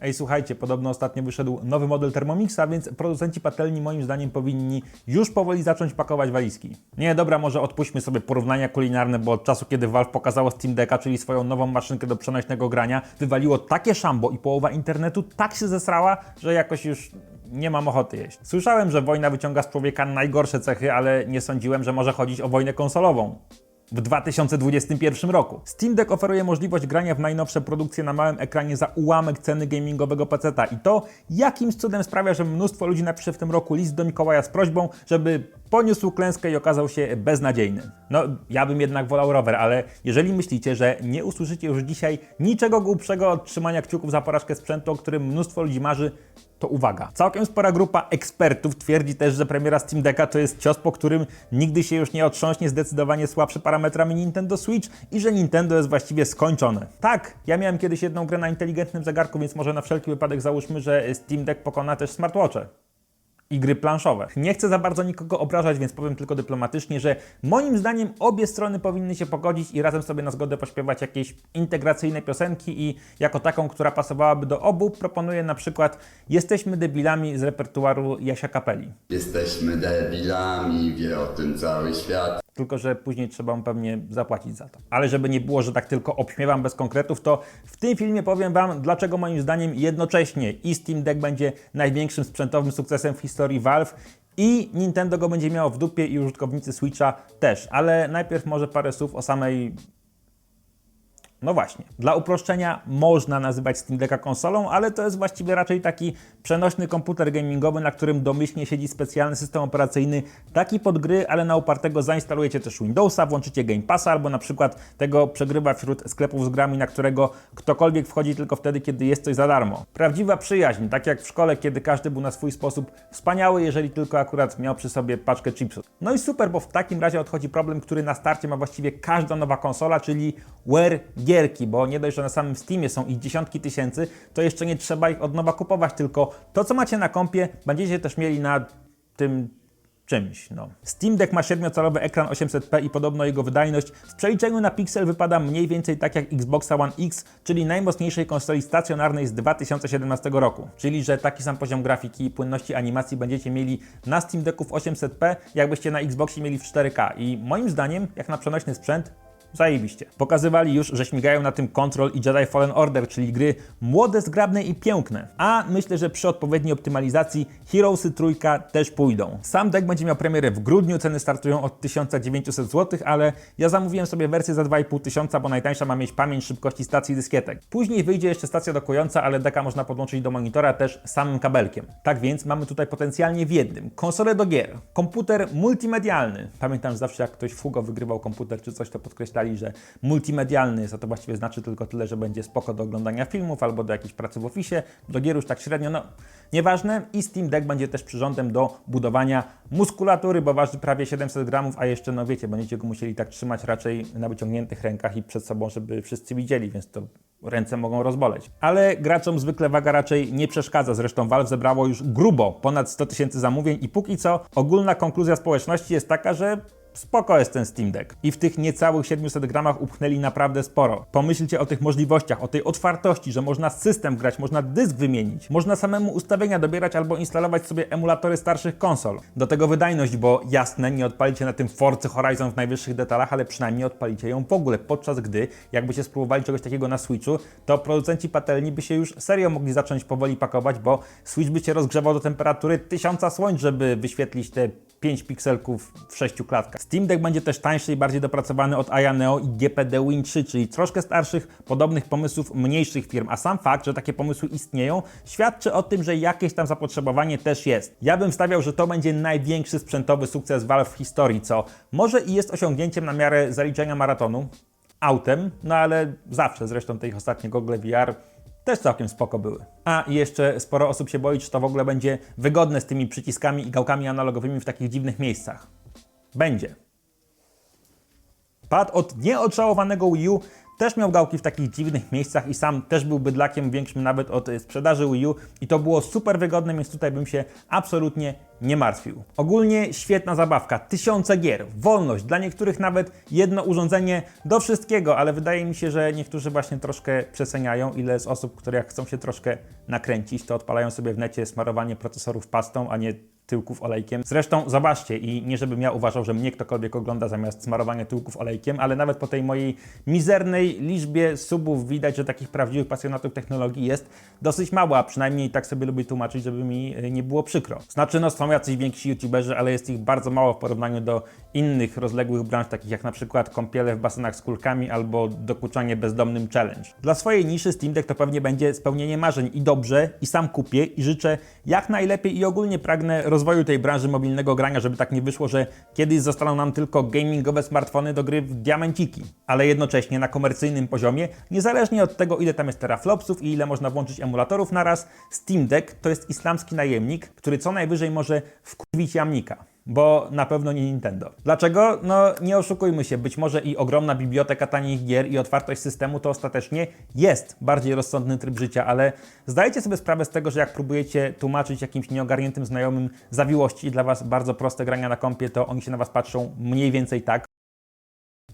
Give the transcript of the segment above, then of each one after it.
Ej, słuchajcie, podobno ostatnio wyszedł nowy model Thermomixa, więc producenci patelni moim zdaniem powinni już powoli zacząć pakować walizki. Nie, dobra, może odpuśćmy sobie porównania kulinarne, bo od czasu, kiedy Valve pokazało Steam Decka, czyli swoją nową maszynkę do przenośnego grania, wywaliło takie szambo i połowa internetu tak się zesrała, że jakoś już nie mam ochoty jeść. Słyszałem, że wojna wyciąga z człowieka najgorsze cechy, ale nie sądziłem, że może chodzić o wojnę konsolową w 2021 roku. Steam Deck oferuje możliwość grania w najnowsze produkcje na małym ekranie za ułamek ceny gamingowego peceta i to jakimś cudem sprawia, że mnóstwo ludzi napisze w tym roku list do Mikołaja z prośbą, żeby poniósł klęskę i okazał się beznadziejny. No, ja bym jednak wolał rower, ale jeżeli myślicie, że nie usłyszycie już dzisiaj niczego głupszego od trzymania kciuków za porażkę sprzętu, o którym mnóstwo ludzi marzy, to uwaga. Całkiem spora grupa ekspertów twierdzi też, że premiera Steam Decka to jest cios, po którym nigdy się już nie otrząśnie zdecydowanie słabszy parametrami Nintendo Switch i że Nintendo jest właściwie skończone. Tak, ja miałem kiedyś jedną grę na inteligentnym zegarku, więc może na wszelki wypadek załóżmy, że Steam Deck pokona też smartwatche i gry planszowe. Nie chcę za bardzo nikogo obrażać, więc powiem tylko dyplomatycznie, że moim zdaniem obie strony powinny się pogodzić i razem sobie na zgodę pośpiewać jakieś integracyjne piosenki i jako taką, która pasowałaby do obu, proponuję na przykład Jesteśmy debilami z repertuaru Jasia Kapeli. Jesteśmy debilami, wie o tym cały świat. Tylko, że później trzeba mu pewnie zapłacić za to. Ale żeby nie było, że tak tylko obśmiewam bez konkretów, to w tym filmie powiem Wam, dlaczego moim zdaniem jednocześnie i Steam Deck będzie największym sprzętowym sukcesem w historii Valve i Nintendo go będzie miało w dupie i użytkownicy Switcha też. Ale najpierw może parę słów o samej no właśnie. Dla uproszczenia można nazywać Steam Decka konsolą, ale to jest właściwie raczej taki przenośny komputer gamingowy, na którym domyślnie siedzi specjalny system operacyjny, taki pod gry, ale na upartego zainstalujecie też Windowsa, włączycie Game Passa albo na przykład tego przegrywa wśród sklepów z grami, na którego ktokolwiek wchodzi tylko wtedy, kiedy jest coś za darmo. Prawdziwa przyjaźń, tak jak w szkole, kiedy każdy był na swój sposób wspaniały, jeżeli tylko akurat miał przy sobie paczkę chipsów. No i super, bo w takim razie odchodzi problem, który na starcie ma właściwie każda nowa konsola, czyli wear gierki, bo nie dość, że na samym Steamie są ich dziesiątki tysięcy, to jeszcze nie trzeba ich od nowa kupować, tylko to, co macie na kompie, będziecie też mieli na tym czymś. No. Steam Deck ma 7-calowy ekran 800p i podobno jego wydajność w przeliczeniu na piksel wypada mniej więcej tak jak Xbox One X, czyli najmocniejszej konsoli stacjonarnej z 2017 roku. Czyli, że taki sam poziom grafiki i płynności animacji będziecie mieli na Steam Decku w 800p, jakbyście na Xboxie mieli w 4K. I moim zdaniem, jak na przenośny sprzęt, Zajebiście. Pokazywali już, że śmigają na tym Control i Jedi Fallen Order, czyli gry młode, zgrabne i piękne. A myślę, że przy odpowiedniej optymalizacji Heroesy trójka też pójdą. Sam deck będzie miał premierę w grudniu, ceny startują od 1900 zł, ale ja zamówiłem sobie wersję za 2500, bo najtańsza ma mieć pamięć szybkości stacji dyskietek. Później wyjdzie jeszcze stacja dokująca, ale deka można podłączyć do monitora też samym kabelkiem. Tak więc mamy tutaj potencjalnie w jednym konsolę do gier, komputer multimedialny. Pamiętam zawsze jak ktoś Fugo wygrywał komputer czy coś, to podkreślali, że multimedialny a to właściwie znaczy tylko tyle, że będzie spoko do oglądania filmów albo do jakiejś pracy w oficie, do gier już tak średnio, no nieważne. I Steam Deck będzie też przyrządem do budowania muskulatury, bo waży prawie 700 gramów, a jeszcze, no wiecie, będziecie go musieli tak trzymać raczej na wyciągniętych rękach i przed sobą, żeby wszyscy widzieli, więc to ręce mogą rozboleć. Ale graczom zwykle waga raczej nie przeszkadza. Zresztą Valve zebrało już grubo ponad 100 tysięcy zamówień i póki co ogólna konkluzja społeczności jest taka, że spoko jest ten Steam Deck. I w tych niecałych 700 gramach upchnęli naprawdę sporo. Pomyślcie o tych możliwościach, o tej otwartości, że można system grać, można dysk wymienić, można samemu ustawienia dobierać albo instalować sobie emulatory starszych konsol. Do tego wydajność, bo jasne, nie odpalicie na tym Forcy Horizon w najwyższych detalach, ale przynajmniej odpalicie ją w ogóle, podczas gdy jakbyście spróbowali czegoś takiego na Switchu, to producenci patelni by się już serio mogli zacząć powoli pakować, bo Switch by się rozgrzewał do temperatury 1000 słońc, żeby wyświetlić te 5 pikselków w 6 klatkach. Steam Deck będzie też tańszy i bardziej dopracowany od Aya Neo i GPD Win 3, czyli troszkę starszych, podobnych pomysłów mniejszych firm, a sam fakt, że takie pomysły istnieją, świadczy o tym, że jakieś tam zapotrzebowanie też jest. Ja bym stawiał, że to będzie największy sprzętowy sukces Valve w historii, co może i jest osiągnięciem na miarę zaliczenia maratonu, autem, no ale zawsze zresztą te ich ostatnie gogle VR też całkiem spoko były. A jeszcze sporo osób się boi, czy to w ogóle będzie wygodne z tymi przyciskami i gałkami analogowymi w takich dziwnych miejscach. Będzie. Pad od nieodżałowanego Wii U też miał gałki w takich dziwnych miejscach i sam też był bydlakiem większym nawet od y, sprzedaży Wii U i to było super wygodne, więc tutaj bym się absolutnie nie martwił. Ogólnie świetna zabawka, tysiące gier, wolność, dla niektórych nawet jedno urządzenie do wszystkiego, ale wydaje mi się, że niektórzy właśnie troszkę przeceniają, ile jest osób, które chcą się troszkę nakręcić, to odpalają sobie w necie smarowanie procesorów pastą, a nie tyłków olejkiem. Zresztą zobaczcie i nie żebym ja uważał, że mnie ktokolwiek ogląda zamiast smarowania tyłków olejkiem, ale nawet po tej mojej mizernej liczbie subów widać, że takich prawdziwych pasjonatów technologii jest dosyć mało, a przynajmniej tak sobie lubię tłumaczyć, żeby mi y, nie było przykro. Znaczy no są jacyś więksi youtuberzy, ale jest ich bardzo mało w porównaniu do innych rozległych branż, takich jak na przykład kąpiele w basenach z kulkami albo dokuczanie bezdomnym challenge. Dla swojej niszy Steam Deck to pewnie będzie spełnienie marzeń i dobrze, i sam kupię i życzę jak najlepiej i ogólnie pragnę rozwoju tej branży mobilnego grania, żeby tak nie wyszło, że kiedyś zostaną nam tylko gamingowe smartfony do gry w diamenciki. Ale jednocześnie na komercyjnym poziomie, niezależnie od tego ile tam jest teraflopsów i ile można włączyć emulatorów naraz, Steam Deck to jest islamski najemnik, który co najwyżej może wkurwić jamnika bo na pewno nie Nintendo. Dlaczego? No nie oszukujmy się, być może i ogromna biblioteka tanich gier i otwartość systemu to ostatecznie jest bardziej rozsądny tryb życia, ale zdajecie sobie sprawę z tego, że jak próbujecie tłumaczyć jakimś nieogarniętym znajomym zawiłości i dla Was bardzo proste grania na kompie, to oni się na Was patrzą mniej więcej tak.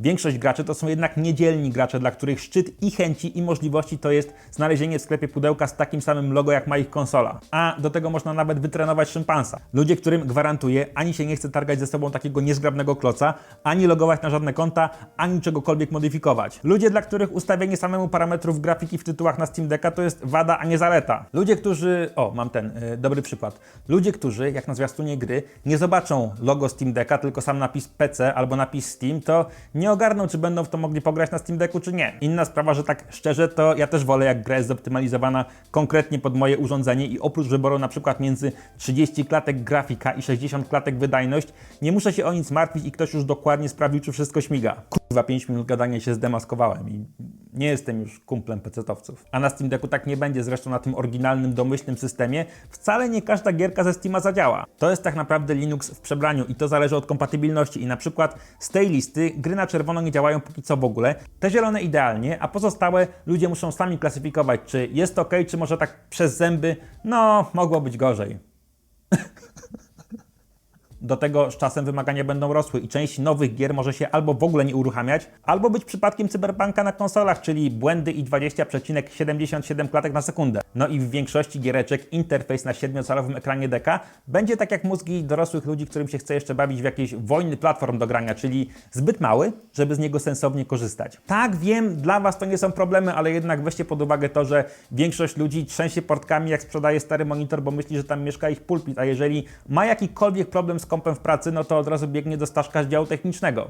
Większość graczy to są jednak niedzielni gracze, dla których szczyt i chęci i możliwości to jest znalezienie w sklepie pudełka z takim samym logo jak ma ich konsola. A do tego można nawet wytrenować szympansa. Ludzie, którym gwarantuję, ani się nie chce targać ze sobą takiego niezgrabnego kloca, ani logować na żadne konta, ani czegokolwiek modyfikować. Ludzie, dla których ustawienie samemu parametrów grafiki w tytułach na Steam Decka to jest wada, a nie zaleta. Ludzie, którzy... O, mam ten, y, dobry przykład. Ludzie, którzy, jak na zwiastunie gry, nie zobaczą logo Steam Decka, tylko sam napis PC albo napis Steam, to nie ogarną, czy będą w to mogli pograć na Steam Decku, czy nie. Inna sprawa, że tak szczerze, to ja też wolę, jak gra jest zoptymalizowana konkretnie pod moje urządzenie i oprócz wyboru na przykład między 30 klatek grafika i 60 klatek wydajność, nie muszę się o nic martwić i ktoś już dokładnie sprawdził, czy wszystko śmiga. Kurwa, 5 minut gadania się zdemaskowałem i nie jestem już kumplem pecetowców. A na Steam Decku tak nie będzie, zresztą na tym oryginalnym, domyślnym systemie wcale nie każda gierka ze Steama zadziała. To jest tak naprawdę Linux w przebraniu i to zależy od kompatybilności i na przykład z tej listy gry na czerwono nie działają póki co w ogóle, te zielone idealnie, a pozostałe ludzie muszą sami klasyfikować, czy jest ok, czy może tak przez zęby, no mogło być gorzej. Do tego z czasem wymagania będą rosły i część nowych gier może się albo w ogóle nie uruchamiać, albo być przypadkiem cyberpunka na konsolach, czyli błędy i 20,77 klatek na sekundę. No i w większości giereczek interfejs na 7-calowym ekranie deka będzie tak jak mózgi dorosłych ludzi, którym się chce jeszcze bawić w jakieś wojny platform do grania, czyli zbyt mały, żeby z niego sensownie korzystać. Tak, wiem, dla Was to nie są problemy, ale jednak weźcie pod uwagę to, że większość ludzi trzęsie portkami jak sprzedaje stary monitor, bo myśli, że tam mieszka ich pulpit, a jeżeli ma jakikolwiek problem z kompem w pracy, no to od razu biegnie do Staszka z działu technicznego.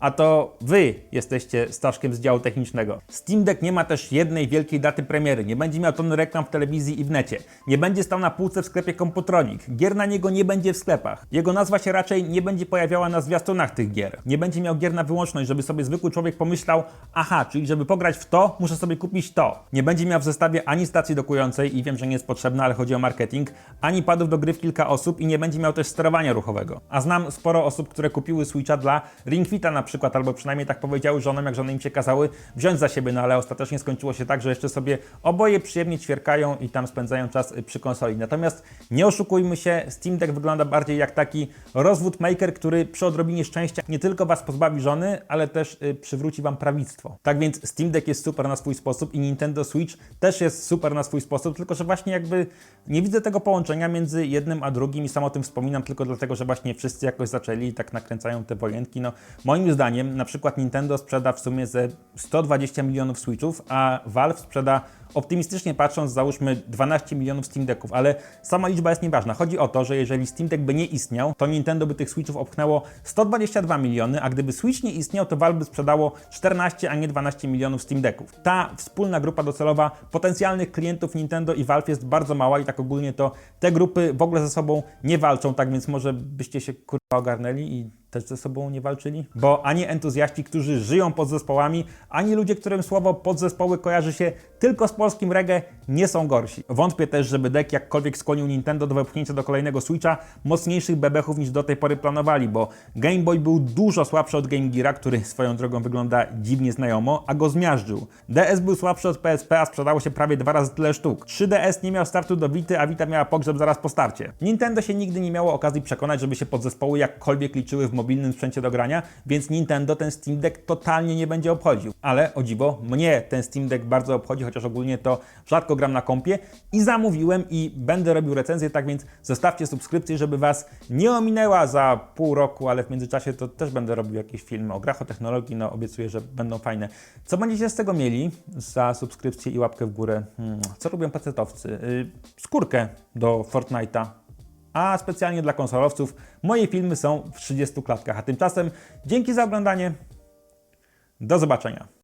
A to wy jesteście Staszkiem z działu technicznego. Steam Deck nie ma też jednej wielkiej daty premiery, nie będzie miał tony reklam w telewizji i w necie, nie będzie stał na półce w sklepie Komputronik, gier na niego nie będzie w sklepach, jego nazwa się raczej nie będzie pojawiała na zwiastunach tych gier, nie będzie miał gier na wyłączność, żeby sobie zwykły człowiek pomyślał, aha, czyli żeby pograć w to, muszę sobie kupić to. Nie będzie miał w zestawie ani stacji dokującej i wiem, że nie jest potrzebna, ale chodzi o marketing, ani padów do gry w kilka osób i nie będzie miał też sterowania ruchowego. A znam sporo osób, które kupiły Switcha dla Ring Fita na przykład, albo przynajmniej tak powiedziały żonom, jak żony im się kazały wziąć za siebie, no ale ostatecznie skończyło się tak, że jeszcze sobie oboje przyjemnie ćwierkają i tam spędzają czas y, przy konsoli. Natomiast nie oszukujmy się, Steam Deck wygląda bardziej jak taki rozwód maker, który przy odrobinie szczęścia nie tylko Was pozbawi żony, ale też y, przywróci Wam prawictwo. Tak więc Steam Deck jest super na swój sposób i Nintendo Switch też jest super na swój sposób, tylko że właśnie jakby nie widzę tego połączenia między jednym a drugim i sam o tym wspominam tylko dlatego, że właśnie wszyscy jakoś zaczęli i tak nakręcają te wojenki. No, moim zdaniem na przykład Nintendo sprzeda w sumie ze 120 milionów Switchów, a Valve sprzeda optymistycznie patrząc załóżmy 12 milionów Steam Decków, ale sama liczba jest nieważna. Chodzi o to, że jeżeli Steam Deck by nie istniał, to Nintendo by tych Switchów opchnęło 122 miliony, a gdyby Switch nie istniał, to Valve by sprzedało 14, a nie 12 milionów Steam Decków. Ta wspólna grupa docelowa potencjalnych klientów Nintendo i Valve jest bardzo mała i tak ogólnie to te grupy w ogóle ze sobą nie walczą, tak więc może byście się kurwa ogarnęli i też ze sobą nie walczyli? Bo ani entuzjaści, którzy żyją podzespołami, ani ludzie, którym słowo podzespoły kojarzy się tylko z polskim reggae nie są gorsi. Wątpię też, żeby deck jakkolwiek skłonił Nintendo do wepchnięcia do kolejnego Switcha mocniejszych bebechów niż do tej pory planowali, bo Game Boy był dużo słabszy od Game Geara, który swoją drogą wygląda dziwnie znajomo, a go zmiażdżył. DS był słabszy od PSP, a sprzedało się prawie dwa razy tyle sztuk. 3DS nie miał startu do Vity, a Vita miała pogrzeb zaraz po starcie. Nintendo się nigdy nie miało okazji przekonać, żeby się podzespoły jakkolwiek liczyły w mobilnym sprzęcie do grania, więc Nintendo ten Steam Deck totalnie nie będzie obchodził. Ale o dziwo, mnie ten Steam Deck bardzo obchodzi, chociaż ogólnie to rzadko gram na kompie i zamówiłem i będę robił recenzję, tak więc zostawcie subskrypcję, żeby Was nie ominęła za pół roku, ale w międzyczasie to też będę robił jakieś filmy o grach, o technologii, no obiecuję, że będą fajne. Co będziecie z tego mieli za subskrypcję i łapkę w górę? Hmm, co lubią pacetowcy? Yy, skórkę do Fortnite'a. A specjalnie dla konsolowców moje filmy są w 30 klatkach. A tymczasem dzięki za oglądanie. Do zobaczenia.